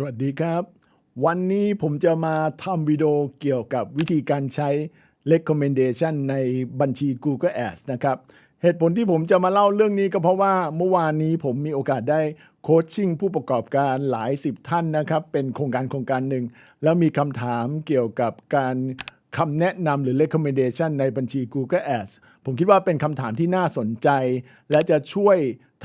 สวัสดีครับ วันนี้ผมจะมาทำวิดีโอเกี่ยวกับวิธีการใช้ recommendation ในบัญชี Google Ads นะครับ เหตุผลที่ผมจะมาเล่าเรื่องนี้ก็เพราะว่าเมื่อวานนี้ผมมีโอกาสได้โคชชิ่งผู้ประกอบการหลายสิบท่านนะครับ เป็นโครงการโครงการหนึ่ง แล้วมีคำถามเกี่ยวกับการคำแนะนำหรือ recommendation ในบัญชี Google Ads ผมคิดว่าเป็นคำถามที่น่าสนใจ และจะช่วย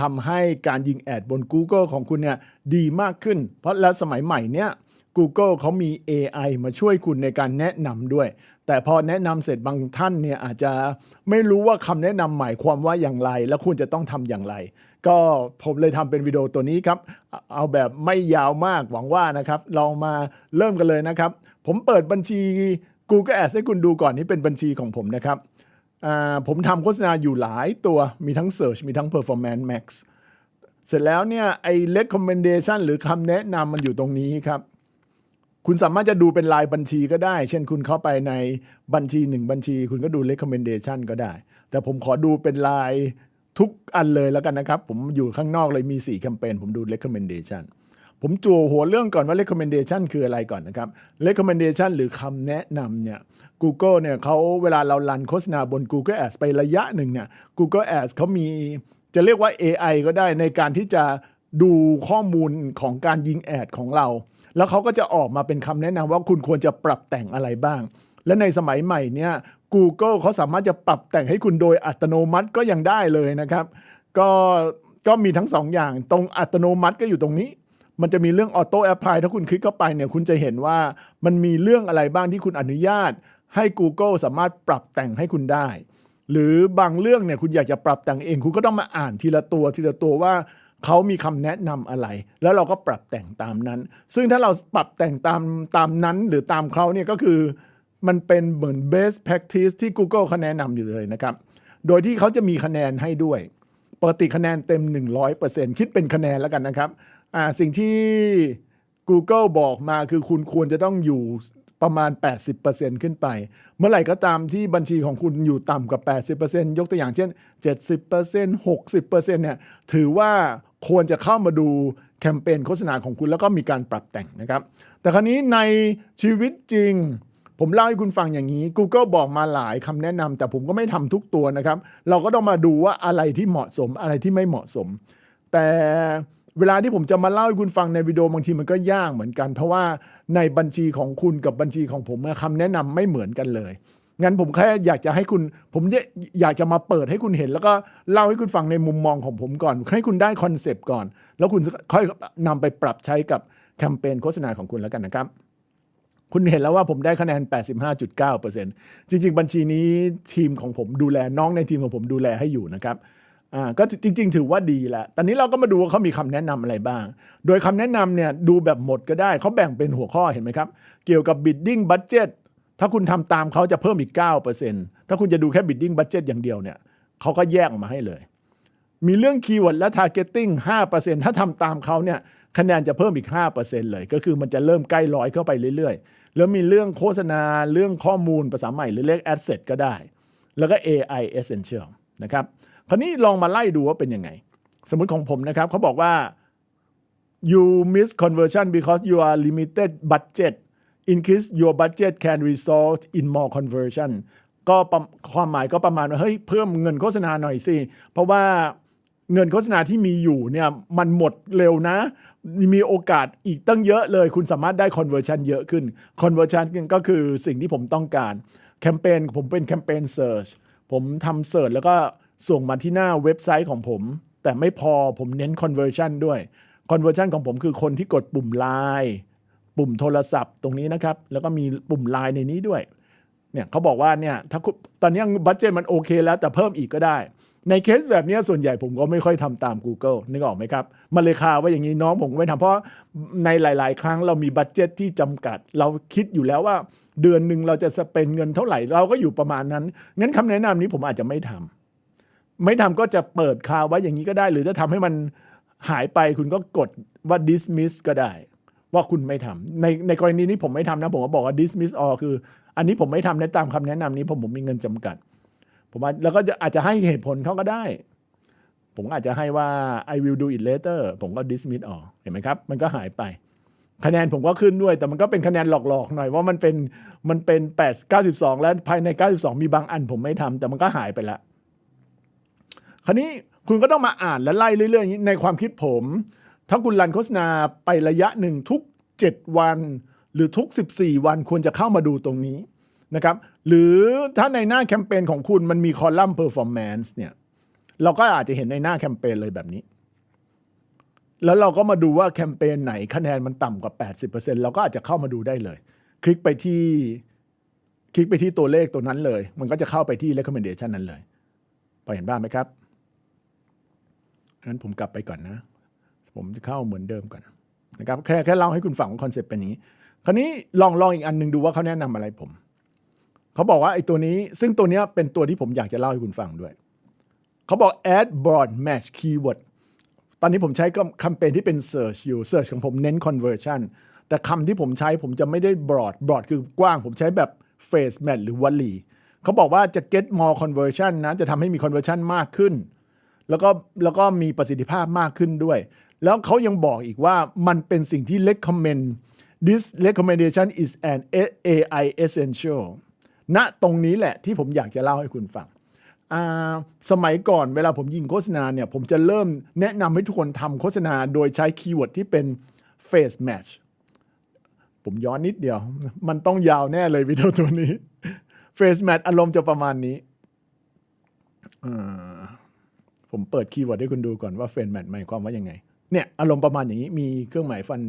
ทำให้การยิงแอดบน Google ของคุณเนี่ยดีมากขึ้น เพราะและสมัยใหม่เนี่ย Google เขามี AI มาช่วยคุณในการแนะนำด้วย แต่พอแนะนำเสร็จบางท่านเนี่ยอาจจะไม่รู้ว่าคำแนะนำหมายความว่าอย่างไร และคุณจะต้องทำอย่างไร ก็ผมเลยทำเป็นวิดีโอตัวนี้ครับ เอาแบบไม่ยาวมากหวังว่านะครับ ลองมาเริ่มกันเลยนะครับ ผมเปิดบัญชี Google Ads ให้คุณดูก่อนนี่เป็นบัญชีของผมนะครับ ผมทำโฆษณาอยู่หลายตัวมีทั้ง Search มีทั้ง Performance Max เสร็จแล้วเนี่ยไอ้ recommendation หรือคำแนะนำมันอยู่ตรงนี้ครับ คุณสามารถจะดูเป็นรายบัญชีก็ได้ เช่นคุณเข้าไปในบัญชีหนึ่งบัญชี คุณก็ดู recommendation ก็ได้ แต่ผมขอดูเป็นรายทุกอันเลยแล้วกันนะครับ ผมอยู่ข้างนอกเลยมี 4 แคมเปญผมดู recommendation ผมจั่วหัวเรื่องก่อนว่า recommendation คืออะไรก่อนนะครับ recommendation หรือคำแนะนำเนี่ย Google เนี่ยเขาเวลาเรารันโฆษณาบน Google Ads ไประยะหนึ่งเนี่ย Google Ads เขามีจะเรียกว่า AI ก็ได้ในการที่จะดูข้อมูลของการยิงแอดของเรา แล้วเขาก็จะออกมาเป็นคำแนะนำว่าคุณควรจะปรับแต่งอะไรบ้าง และในสมัยใหม่เนี่ย Google เขาสามารถจะปรับแต่งให้คุณโดยอัตโนมัติก็ยังได้เลยนะครับ ก็ก็มีทั้งสองอย่างตรงอัตโนมัติก็อยู่ตรงนี้ มันจะมีเรื่องออโต้แอปพลายถ้าคุณคลิกเข้าไปเนี่ยคุณจะเห็นว่ามันมีเรื่องอะไรบ้างที่คุณอนุญาต ให้ Google สามารถปรับแต่งให้คุณได้ หรือบางเรื่องเนี่ยคุณอยากจะปรับแต่งเอง คุณก็ต้องมาอ่านทีละตัวทีละตัวว่าเขามีคำแนะนำอะไร แล้วเราก็ปรับแต่งตามนั้น ซึ่งถ้าเราปรับแต่งตามตามนั้นหรือตามเขาเนี่ยก็คือมันเป็นเหมือน best practice ที่ Google เขาแนะนำอยู่เลยนะครับ โดยที่เขาจะมีคะแนนให้ด้วย ปกติคะแนนเต็ม 100%คิดเป็นคะแนนแล้วกันนะครับ อ่าสิ่งที่ Google บอกมาคือคุณควรจะต้องอยู่ประมาณ 80%ขึ้นไป เมื่อไหร่ก็ตามที่บัญชีของคุณอยู่ต่ำกว่า 80%ยกตัวอย่างเช่น 70% 60%เนี่ยถือว่าควรจะเข้ามาดูแคมเปญโฆษณาของคุณแล้วก็มีการปรับแต่งนะครับ แต่ครนี้ในชีวิตจริง ผมเล่าให้คุณฟังอย่างนี้ Google บอกมาหลายคำแนะนำแต่ผมก็ไม่ทำทุกตัวนะครับ เราก็ต้องมาดูว่าอะไรที่เหมาะสมอะไรที่ไม่เหมาะสม แต่ เวลาที่ผมจะมาเล่าให้คุณฟังในวิดีโอบางทีมันก็ยากเหมือนกัน เพราะว่าในบัญชีของคุณกับบัญชีของผมคำแนะนำไม่เหมือนกันเลย งั้นผมแค่อยากจะให้คุณ ผมอยากจะมาเปิดให้คุณเห็น แล้วก็เล่าให้คุณฟังในมุมมองของผมก่อน ให้คุณได้คอนเซปต์ก่อน แล้วคุณค่อยนำไปปรับใช้กับแคมเปญโฆษณาของคุณแล้วกันนะครับ คุณเห็นแล้วว่าผมได้คะแนน 85.9%จริง ๆ บัญชีนี้ทีมของผมดูแลน้องในทีมของผมดูแลให้อยู่นะครับ อ่าก็จริง ๆ ถือว่าดีแหละตอนนี้เราก็มาดูว่าเขามีคำแนะนำอะไรบ้าง โดยคำแนะนำเนี่ยดูแบบหมดก็ได้ เขาแบ่งเป็นหัวข้อเห็นไหมครับ เกี่ยวกับ bidding budget ถ้าคุณทำตามเขาจะเพิ่มอีก 9%ถ้าคุณจะดูแค่ bidding budget อย่างเดียวเนี่ยเขาก็แยกออกมาให้เลย มีเรื่องคีย์เวิร์ดและ targeting 5%ถ้าทำตามเขาเนี่ยคะแนนจะเพิ่มอีก 5%เลย ก็คือมันจะเริ่มใกล้ร้อยเข้าไปเรื่อยๆ แล้วมีเรื่องโฆษณาเรื่องข้อมูลภาษาใหม่หรือเรียก asset ก็ได้ แล้วก็ AI essential นะครับ คราวนี้ลองมาไล่ดูว่าเป็นยังไง สมมติของผมนะครับเขาบอกว่า you miss conversion because you are limited budget increase your budget can result in more conversion ก็ความหมายก็ประมาณว่าเฮ้ยเพิ่มเงินโฆษณาหน่อยสิ เพราะว่าเงินโฆษณาที่มีอยู่เนี่ยมันหมดเร็วนะ มีโอกาสอีกตั้งเยอะเลย คุณสามารถได้ conversion เยอะขึ้น conversion ก็คือสิ่งที่ผมต้องการ แคมเปญผมเป็นแคมเปญ search ผมทำ search แล้วก็ ส่งมาที่หน้าเว็บไซต์ของผม แต่ไม่พอผมเน้น conversion ด้วย conversion ของผมคือคนที่กดปุ่ม Line ปุ่มโทรศัพท์ตรงนี้นะครับ แล้วก็มีปุ่ม Line ในนี้ด้วยเนี่ยเขาบอกว่าเนี่ยถ้าตอนนี้บัตเจตมันโอเคแล้วแต่เพิ่มอีกก็ได้ ในเคสแบบนี้ส่วนใหญ่ผมก็ไม่ค่อยทำตาม Google นึกออกไหมครับมันเลยคาว่าอย่างนี้น้องผมก็ไม่ทำเพราะในหลาย ๆ ครั้งเรามีบัตเจตที่จำกัด เราคิดอยู่แล้วว่า เดือนหนึ่งเราจะสเปนเงินเท่าไหร่เราก็อยู่ประมาณนั้นงั้นคำแนะนำนี้ผมอาจจะไม่ทำ ไม่ทำก็จะเปิดคาไว้อย่างนี้ก็ได้ หรือจะทำให้มันหายไปคุณก็กดว่า dismiss ก็ได้ ว่าคุณไม่ทำในในกรณีนี้ผมไม่ทำนะ ผมก็บอกว่า dismiss all คือ อันนี้ผมไม่ทำในตามคำแนะนำนี้ผมผมมีเงินจำกัด ผมว่าแล้วก็อาจจะให้เหตุผลเขาก็ได้ ผมอาจจะให้ว่า I will do it later ผมก็ dismiss all เห็นไหมครับ มันก็หายไป คะแนนผมก็ขึ้นด้วย แต่มันก็เป็นคะแนนหลอกๆหน่อยว่ามันเป็นมันเป็น8 92 แล้วภายใน 92 มีบางอันผมไม่ทำแต่มันก็หายไปละ คราวนี้คุณก็ต้องมาอ่านและไล่เรื่อยๆในความคิดผม ถ้าคุณรันโฆษณาไประยะหนึ่งทุก 7 วัน หรือทุก 14 วันควรจะเข้ามาดูตรงนี้นะครับหรือถ้าในหน้าแคมเปญของคุณมันมีคอลัมน์ performance เนี่ยเราก็อาจจะเห็นในหน้าแคมเปญเลยแบบนี้ แล้วเราก็มาดูว่าแคมเปญไหนคะแนนมันต่ำกว่า 80%เราก็อาจจะเข้ามาดูได้เลย คลิกไปที่ คลิกไปที่ตัวเลขตัวนั้นเลย มันก็จะเข้าไปที่ recommendation นั้นเลยพอเห็นบ้างไหมครับ งั้นผมกลับไปก่อนนะ ผมจะเข้าเหมือนเดิมก่อนนะครับแค่แค่เล่าให้คุณฟังคอนเซ็ปต์เป็นอย่างนี้ คราวนี้ลองลองอีกอันหนึ่งดูว่าเขาแนะนำอะไรผม เขาบอกว่าไอ้ตัวนี้ ซึ่งตัวนี้เป็นตัวที่ผมอยากจะเล่าให้คุณฟังด้วย เขาบอก add broad match keyword ตอนนี้ผมใช้คำเป็นที่เป็น search อยู่ search ของผมเน้น conversion แต่คำที่ผมใช้ผมจะไม่ได้ broad broad คือกว้าง ผมใช้แบบ phrase match หรือวลีเขาบอกว่าจะ get more conversion นะ จะทำให้มี conversion มากขึ้น แล้วก็แล้วก็มีประสิทธิภาพมากขึ้นด้วย แล้วเขายังบอกอีกว่ามันเป็นสิ่งที่ recommend this recommendation is an AI essential ณตรงนี้แหละที่ผมอยากจะเล่าให้คุณฟังสมัยก่อนเวลาผมยิงโฆษณาเนี่ย ผมจะเริ่มแนะนำให้ทุกคนทำโฆษณาโดยใช้คีย์เวิร์ดที่เป็น face match ผมย้อนนิดเดียว มันต้องยาวแน่เลยวิดีโอตัวนี้ face match อารมณ์จะประมาณนี้อ่า ผมเปิดคีย์เวิร์ดให้คุณดูก่อนว่าเฟซแมทหมายความว่ายังไง เนี่ยอารมณ์ประมาณอย่างนี้มีเครื่องหมายฟัน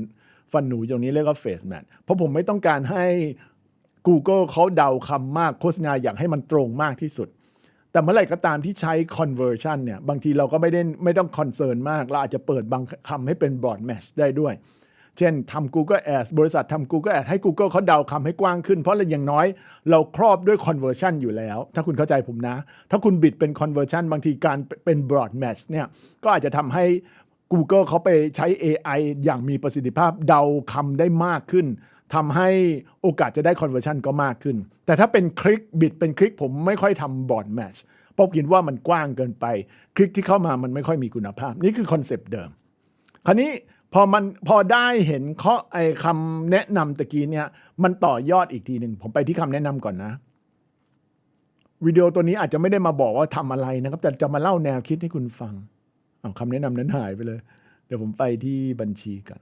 ฟันหนูตรงนี้เรียกว่าเฟสแมทเพราะผมไม่ต้องการให้ Google เขาเดาคำมากโฆษณาอยากให้มันตรงมากที่สุด แต่เมื่อไหร่ก็ตามที่ใช้ conversion เนี่ยบางทีเราก็ไม่ได้ไม่ต้องคอนเซิร์นมาก เราอาจจะเปิดบางคำให้เป็น broad match ได้ด้วย เช่นทำ Google Ads บริษัททำ Google Ads ให้ Google เขาเดาคำให้กว้างขึ้น เพราะอย่างน้อยเราครอบด้วย conversion อยู่แล้ว ถ้าคุณเข้าใจผมนะ ถ้าคุณบิดเป็น conversion บางทีการเป็น broad match เนี่ยก็อาจจะทำให้ Google เขาไปใช้ AI อย่างมีประสิทธิภาพเดาคำได้มากขึ้นทำให้โอกาสจะได้ conversion ก็มากขึ้น แต่ถ้าเป็นคลิกบิดเป็นคลิกผมไม่ค่อยทำ broad match เพราะคิดว่ามันกว้างเกินไป คลิกที่เข้ามามันไม่ค่อยมีคุณภาพ นี่คือคอนเซปต์เดิม คราวนี้พอมันพอได้เห็นข้อไอ้คำแนะนำตะกี้เนี่ย มันต่อยอดอีกทีหนึ่งผมไปที่คำแนะนำก่อนนะวิดีโอตัวนี้อาจจะไม่ได้มาบอกว่าทำอะไรนะครับ แต่จะมาเล่าแนวคิดให้คุณฟังเอาคำแนะนำนั้นหายไปเลย เดี๋ยวผมไปที่บัญชีกัน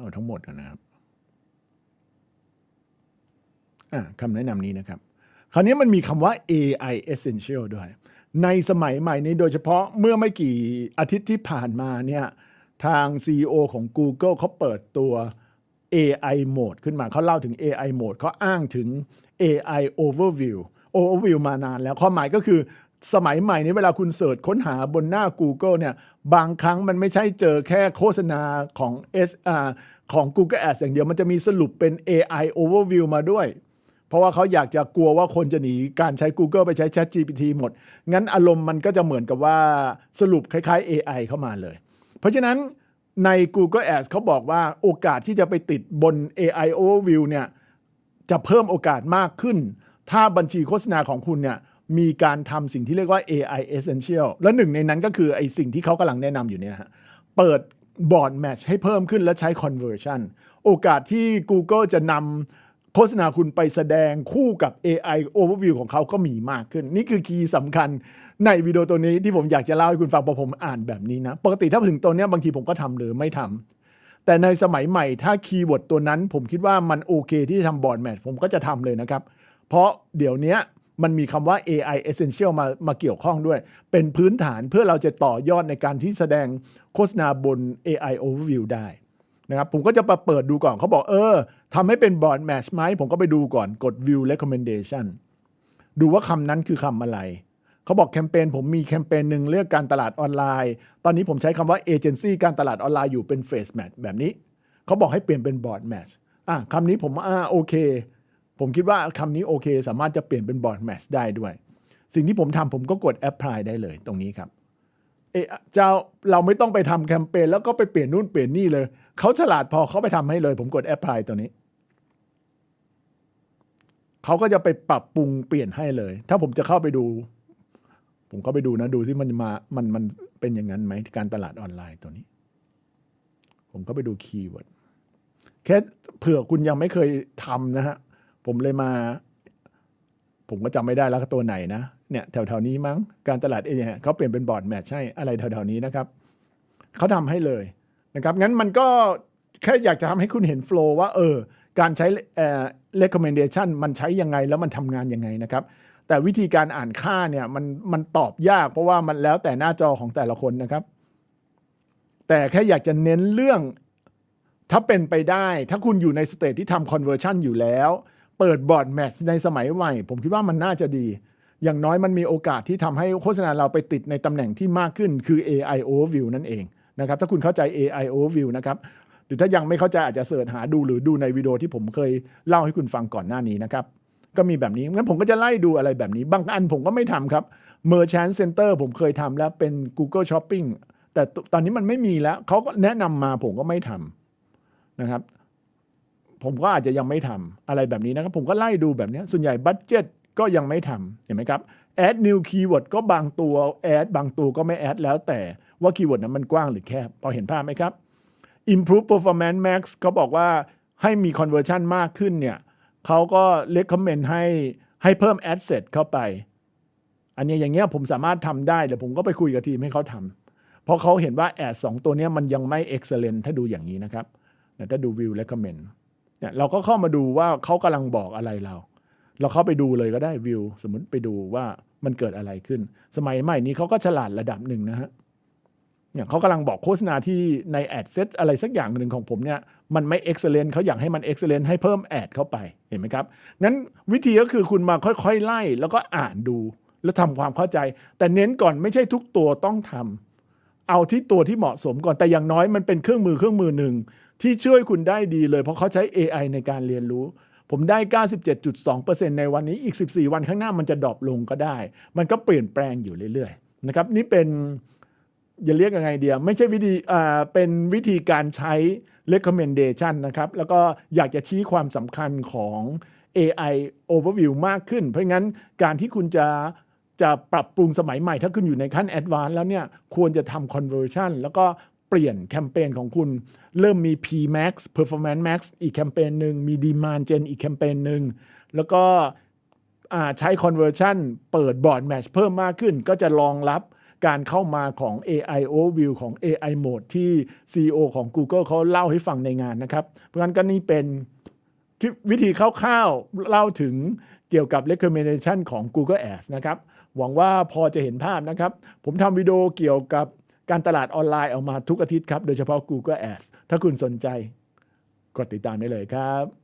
เอาทั้งหมดนนะครับคำแนะนำนี้นะครับ คราวนี้มันมีคำว่า AI essential ด้วย ในสมัยใหม่นี้โดยเฉพาะเมื่อไม่กี่อาทิตย์ที่ผ่านมาเนี่ยทาง CEO ของ Google เขาเปิดตัว AI mode ขึ้นมาเขาเล่าถึง AI mode เขาอ้างถึง AI overview overview มานานแล้วความหมายก็คือสมัยใหม่นี้เวลาคุณเสิร์ชค้นหาบนหน้า Google เนี่ยบางครั้งมันไม่ใช่เจอแค่โฆษณาของ S อของ Google Ads อย่างเดียวมันจะมีสรุปเป็น AI overview มาด้วย เพราะว่าเขาอยากจะกลัวว่าคนจะหนีการใช้ Google ไปใช้ Chat GPT หมด งั้นอารมณ์มันก็จะเหมือนกับว่าสรุปคล้าย ๆ AI เข้ามาเลย เพราะฉะนั้นใน Google Ads เขาบอกว่าโอกาสที่จะไปติดบน AI overview เนี่ยจะเพิ่มโอกาสมากขึ้น ถ้าบัญชีโฆษณาของคุณเนี่ยมีการทำสิ่งที่เรียกว่า AI essential และหนึ่งในนั้นก็คือไอ้สิ่งที่เขากำลังแนะนำอยู่เนี่ยฮะเปิดบอร์ดแมทช์ให้เพิ่มขึ้นและใช้ conversion โอกาสที่ Google จะนำ โฆษณาคุณไปแสดงคู่กับ AI overview ของเขาก็มีมากขึ้น นี่คือคีย์สำคัญในวิดีโอตัวนี้ที่ผมอยากจะเล่าให้คุณฟังพอผมอ่านแบบนี้นะ ปกติถ้าถึงตัวนี้บางทีผมก็ทำหรือไม่ทำแต่ในสมัยใหม่ถ้าคีย์เวิร์ดตัวนั้น ผมคิดว่ามันโอเคที่จะทำบอร์ดแมทผมก็จะทำเลยนะครับ เพราะเดี๋ยวนี้มันมีคำว่า AI essential มามาเกี่ยวข้องด้วย เป็นพื้นฐานเพื่อเราจะต่อยอดในการที่แสดงโฆษณาบน AI overview ได้ นะครับผมก็จะมาเปิดดูก่อนเขาบอกเออทำให้เป็นบอร์ดแมชไหมผมก็ไปดูก่อนกด view recommendation ดูว่าคำนั้นคือคำอะไร เขาบอกแคมเปญผมมีแคมเปญหนึ่งเรื่องการตลาดออนไลน์ ตอนนี้ผมใช้คำว่าเอเจนซี่การตลาดออนไลน์อยู่เป็น face match แบบนี้ เขาบอกให้เปลี่ยนเป็นบอร์ดแมชอะคำนี้ผมอ่าโอเค ผมคิดว่าคำนี้โอเค สามารถจะเปลี่ยนเป็นบอร์ดแมชได้ด้วย สิ่งที่ผมทำผมก็กดแอปพลายได้เลยตรงนี้ครับ เอเจ้าเราไม่ต้องไปทำแคมเปญแล้วก็ไปเปลี่ยนนู่นเปลี่ยนนี่เลยเขาฉลาดพอเขาไปทำให้เลย ผมกดแอปพลายตัวนี้เขาก็จะไปปรับปรุงเปลี่ยนให้เลย ถ้าผมจะเข้าไปดู ผมก็ไปดูนะ ดูที่มันมามันมันเป็นอย่างนั้นไหมการตลาดออนไลน์ตัวนี้ ผมก็ไปดูคีย์เวิร์ดแค่เผื่อคุณยังไม่เคยทำนะฮะ ผมเลยมา ผมก็จำไม่ได้แล้วตัวไหนนะ เนี่ยแถวๆนี้มั้งการตลาดเอเนี่ยเขาเปลี่ยนเป็นบอร์ดแมทใช่อะไรแถวๆนี้นะครับเขาทำให้เลยนะครับงั้นมันก็แค่อยากจะทำให้คุณเห็นโฟล์ว่าเออการใช้เอ่อ recommendation มันใช้ยังไงแล้วมันทำงานยังไงนะครับแต่วิธีการอ่านค่าเนี่ยมันมันตอบยากเพราะว่ามันแล้วแต่หน้าจอของแต่ละคนนะครับ แต่แค่อยากจะเน้นเรื่องถ้าเป็นไปได้ ถ้าคุณอยู่ในสเตจที่ทำ conversion อยู่แล้ว เปิดบอร์ดแมทในสมัยใหม่ ผมคิดว่ามันน่าจะดี อย่างน้อยมันมีโอกาสที่ทำให้โฆษณาเราไปติดในตำแหน่งที่มากขึ้นคือ AI overview นั่นเองนะครับถ้าคุณเข้าใจ AI overview นะครับหรือถ้ายังไม่เข้าใจอาจจะเสิร์ชหาดูหรือดูในวิดีโอที่ผมเคยเล่าให้คุณฟังก่อนหน้านี้นะครับก็มีแบบนี้งั้นผมก็จะไล่ดูอะไรแบบนี้บางอันผมก็ไม่ทำครับ Merchant Center ผมเคยทำแล้วเป็น Google Shopping แต่ตอนนี้มันไม่มีแล้วเขาก็แนะนำมาผมก็ไม่ทำนะครับ ผมก็อาจจะยังไม่ทำอะไรแบบนี้นะครับ ผมก็ไล่ดูแบบนี้ส่วนใหญ่บัตเจ็ต ก็ยังไม่ทำเห็นไหมครับ add new keyword ก็บางตัว add บางตัวก็ไม่ add แล้วแต่ว่าคีย์เวิร์ดนั้นมันกว้างหรือแคบ พอเห็นภาพไหมครับ improve performance max เขาบอกว่าให้มี conversion มากขึ้นเนี่ยเขาก็ recommend ให้ให้เพิ่ม asset เข้าไป อันนี้อย่างเงี้ยผมสามารถทำได้เดี๋ยวผมก็ไปคุยกับทีมให้เขาทำเพราะเขาเห็นว่า ad สองตัวนี้มันยังไม่ excellent ถ้าดูอย่างนี้นะครับถ้าดู view recommend เนี่ยเราก็เข้ามาดูว่าเขากำลังบอกอะไรเรา เราเข้าไปดูเลยก็ได้วิว สมมติไปดูว่ามันเกิดอะไรขึ้น สมัยใหม่นี้เขาก็ฉลาดระดับหนึ่งนะฮะเนี่ยเขากำลังบอกโฆษณาที่ในแอดเซตอะไรสักอย่างหนึ่งของผมเนี่ยมันไม่ excellent เขาอยากให้มัน excellent ให้เพิ่มแอดเข้าไปเห็นไหมครับนั้นวิธีก็คือคุณมาค่อยๆ ไล่แล้วก็อ่านดู แล้วทำความเข้าใจ แต่เน้นก่อนไม่ใช่ทุกตัวต้องทำเอาที่ตัวที่เหมาะสมก่อนแต่อย่างน้อยมันเป็นเครื่องมือเครื่องมือหนึ่งที่ช่วยคุณได้ดีเลย เพราะเขาใช้ AI ในการเรียนรู้ ผมได้ 97.2%ในวันนี้อีก 14 วันข้างหน้ามันจะดรอปลงก็ได้ มันก็เปลี่ยนแปลงอยู่เรื่อยๆนะครับนี่เป็นอย่าเรียกยังไงเดียวไม่ใช่วิธีอ่าเป็นวิธีการใช้ recommendation นะครับ แล้วก็อยากจะชี้ความสำคัญของ AI overview มากขึ้น เพราะงั้นการที่คุณจะจะปรับปรุงสมัยใหม่ถ้าคุณอยู่ในขั้น advance แล้วเนี่ยควรจะทำ conversion แล้วก็ เปลี่ยนแคมเปญของคุณ เริ่มมี P Max Performance Max อีกแคมเปญหนึ่งมี Demand Gen อีกแคมเปญหนึ่งแล้วก็ใช้ conversion เปิดบอร์ด match เพิ่มมากขึ้น ก็จะรองรับการเข้ามาของ AI Overview ของ AI Mode ที่ CEO ของ Google เขาเล่าให้ฟังในงานนะครับ เพราะฉะนั้นก็นี่เป็นวิธีคร่าวๆเล่าถึงเกี่ยวกับ recommendation ของ Google Ads นะครับ หวังว่าพอจะเห็นภาพนะครับ ผมทำวิดีโอเกี่ยวกับ การตลาดออนไลน์ออกมาทุกอาทิตย์ครับ โดยเฉพาะ Google Ads ถ้าคุณสนใจ กดติดตามได้เลยครับ